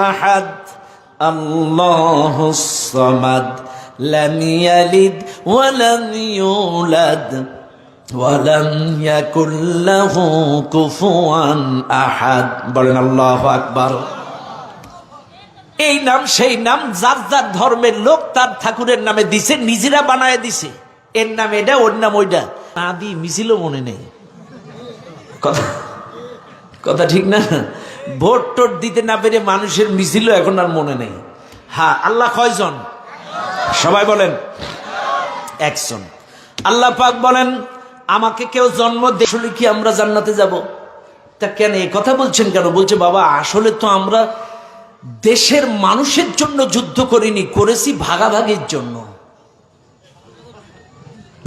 أحد الله الصمد لم يلد ولم يولد ولم يكن له كفوا أحد বলেন আল্লাহু আকবার এই নাম সেই নাম যার যার ধর্মের লোক তার ঠাকুরের নামে দিছে নিজেরা বানায় দিছে এর নাম এটা ওর নাম ওইটা না দি মিছিলও মনে নেই কথা কথা ঠিক না ভোট টোট দিতে না পেরে মানুষের মিছিলও এখন আর মনে নেই। হ্যাঁ আল্লাহ কয়জন? সবাই বলেন, একজন। আল্লাহ পাক বলেন, আমাকে কেউ জন্ম দেখলে কি আমরা জান্নাতে যাব? তা কেন এই কথা বলছেন কেন? বলছে, বাবা, আসলে তো আমরা দেশের মানুষের জন্য যুদ্ধ করিনি, করেছি ভাগাভাগির জন্য।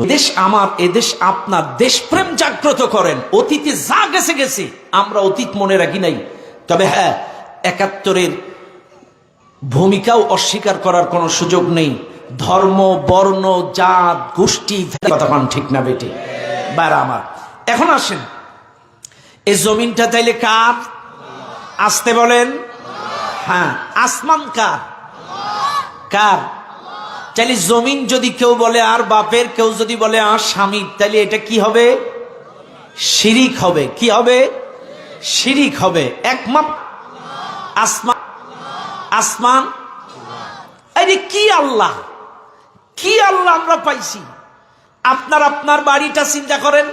দেশ আমার এদেশ আপনার, দেশপ্রেম জাগ্রত করেন। অতীতে যা গেছে গেছে। আমরা অতীত মনে রাখি নাই। তবে হ্যাঁ একাত্তরের ভূমিকাও অস্বীকার করার কোনো সুযোগ নেই। ধর্ম, বর্ণ, জাত, গোষ্ঠী কতক্ষণ ঠিক না বেটি। বারা আমার। এখন আসেন। এই জমিনটা তাইলে কার? আসতে বলেন। হ্যাঁ আসমান কার? কার? তাহলে জমিন যদি কেউ বলে আর বাপের, কেউ যদি বলে আর স্বামীর তাহলে এটা কি হবে? শিরিক হবে। কি হবে? শিরিক হবে একমাত আসমান আসমান। আরে কি আল্লাহ? কি আল্লাহ আমরা পাইছি? আপনার আপনার বাড়িটা চিন্তা করেন।